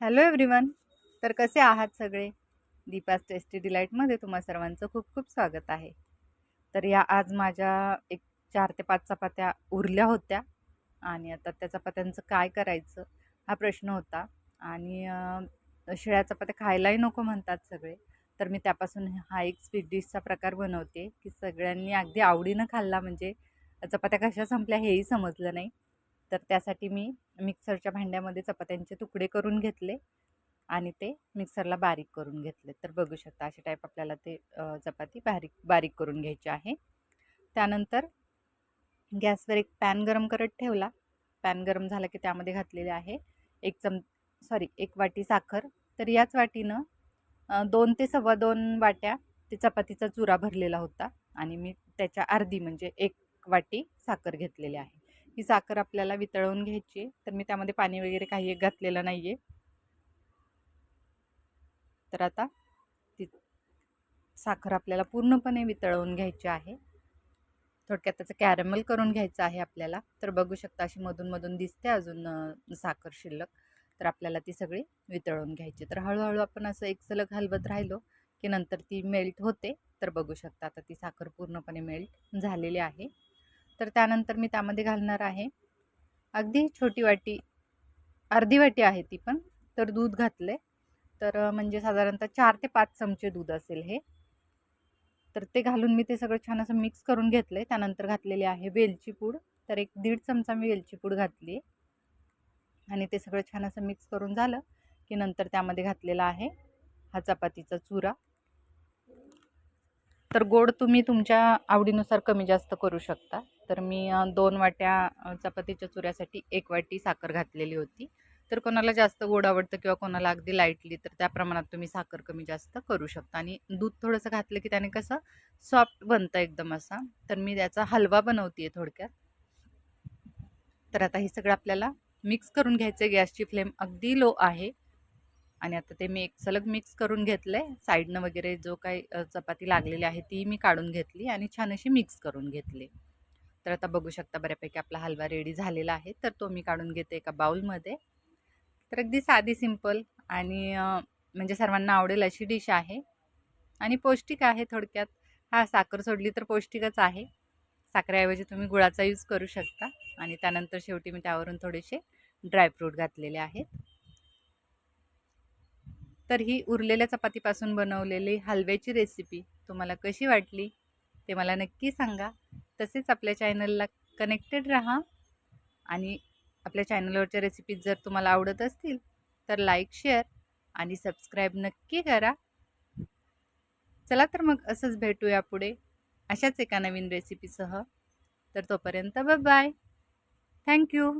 Hello everyone तर कसे आहात सगळे? दीपास टेस्टी डिलाईटमध्ये तुम्हा सर्वांचं खूप खूप स्वागत आहे. तर या आज माझ्या एक चार ते पाच चपात्या उरल्या होत्या आणि आता त्या चपात्यांचं काय करायचं हा प्रश्न होता. आणि शिळ्या चपात्या खायलाही नको म्हणतात सगळे. तर मी त्यापासून हा एक स्वीट डिशचा प्रकार बनवते की सगळ्यांनी अगदी आवडीनं खाल्ला म्हणजे चपात्या कशा संपल्या हेही समजलं नाही. तर त्यासाठी मी मिक्सरच्या भांड्यामध्ये चपात्यांचे तुकडे करून घेतले आणि ते मिक्सरला बारीक करून घेतले. तर बघू शकता अशा टाईप आपल्याला ते चपाती बारीक बारीक करून घ्यायची आहे. त्यानंतर गॅसवर एक पॅन गरम करत ठेवला. पॅन गरम झाला की त्यामध्ये घातलेले आहे एक चम सॉरी एक वाटी साखर. तर याच वाटीनं दोन ते सव्वा दोन वाट्या ते चपातीचा चुरा भरलेला होता आणि मी त्याच्या अर्धी म्हणजे एक वाटी साखर घेतलेली आहे. ही साखर आपल्याला वितळवून घ्यायची आहे. तर मी त्यामध्ये पाणी वगैरे काही एक घातलेलं नाही आहे तर आता ती साखर आपल्याला पूर्णपणे वितळवून घ्यायची आहे. थोडक्यात त्याचं कॅरमल करून घ्यायचं आहे आपल्याला. तर बघू शकता अशी मधून मधून दिसते अजून साखर शिल्लक. तर आपल्याला ती सगळी वितळवून घ्यायची. तर हळूहळू आपण असं एक सलग हलवत राहिलो की नंतर ती मेल्ट होते. तर बघू शकता आता ती साखर पूर्णपणे मेल्ट झालेली आहे. तर त्यानंतर मी त्यामध्ये घालणार आहे. अगदी छोटी वाटी अर्धी वाटी आहे ती पण तर दूध घातले तर म्हणजे साधारणतः चार ते पाच चमचे दूध असेल हे. तर ते घालून मी ते सगळं छान असं मिक्स करून घेतलं आहे त्यानंतर घातलेली आहे वेलची पूड. तर एक दीड चमचा मी वेलची पूड घातली आणि ते सगळं छान असं मिक्स करून झालं की नंतर त्यामध्ये घातलेला आहे हा चपातीचा चुरा. तर गोड तुम्ही तुमच्या आवडीनुसार कमी जास्त करू शकता. तर मी दोन वाट्या चपातीच्या चुऱ्यासाठी एक वाटी साखर घातलेली होती. तर कोणाला जास्त गोड आवडतं किंवा कोणाला अगदी लाईटली तर त्या प्रमाणात तुम्ही साखर कमी जास्त करू शकता. आणि दूध थोडंसं घातलं की त्याने कसं सॉफ्ट बनतं एकदम असा. तर मी त्याचा हलवा बनवते थोडक्यात. तर आता हे सगळं आपल्याला मिक्स करून घ्यायचं आहे गॅसची फ्लेम अगदी लो आहे. आणि आता ते मी एक सलग मिक्स करून घेतलं आहे साईडनं वगैरे जो काही चपाती लागलेली आहे ती मी काढून घेतली आणि छान अशी मिक्स करून घेतली. तर आता बघू शकता बऱ्यापैकी आपला हलवा रेडी झालेला आहे. तर तो मी काढून घेते एका बाउलमध्ये. तर अगदी साधी सिंपल आणि म्हणजे सर्वांना आवडेल अशी डिश आहे. आणि पौष्टिक आहे थोडक्यात. हा साखर सोडली तर पौष्टिकच आहे. साखरेऐवजी तुम्ही गुळाचा यूज करू शकता. आणि त्यानंतर शेवटी मी त्यावरून थोडेसे ड्रायफ्रूट घातलेले आहेत. तर ही उरलेल्या चपातीपासून बनवलेली हलव्याची रेसिपी तुम्हाला कशी वाटली ते मला नक्की सांगा. तसेच आपल्या चॅनलला कनेक्टेड राहा आणि आपल्या चॅनलवरच्या रेसिपीज जर तुम्हाला आवडत असतील तर लाईक शेअर आणि सबस्क्राईब नक्की करा. चला तर मग असंच भेटूया पुढे अशाच एका नवीन रेसिपीसह. तर तोपर्यंत बाय थँक्यू